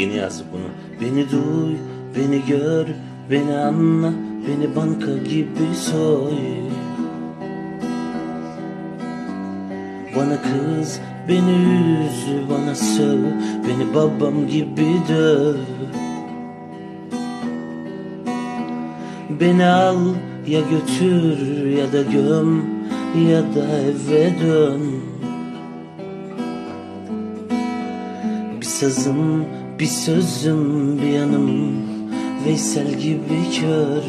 Yeni yazdık bunu. Beni duy, beni gör, beni anla, beni banka gibi soy. Bana kız, beni üz, bana söv, beni babam gibi döv. Beni al ya götür ya da göm ya da eve dön. Bir sazım, bir sözüm, bir yanım Veysel gibi kör.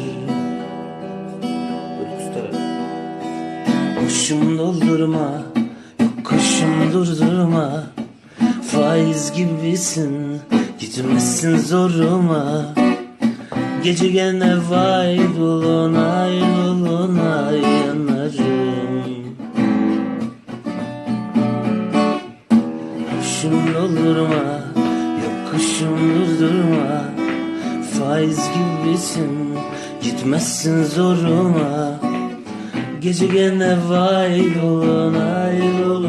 Kuşum doldurma, yok kuşum durdurma. Faiz gibisin, gitmezsin zoruma. Gece gene vay dolunay dolunay yanarım. Kuşum doldurma, Faiz gibisin, gitmezsin zoruma. Gece gene vay dolunay yanarım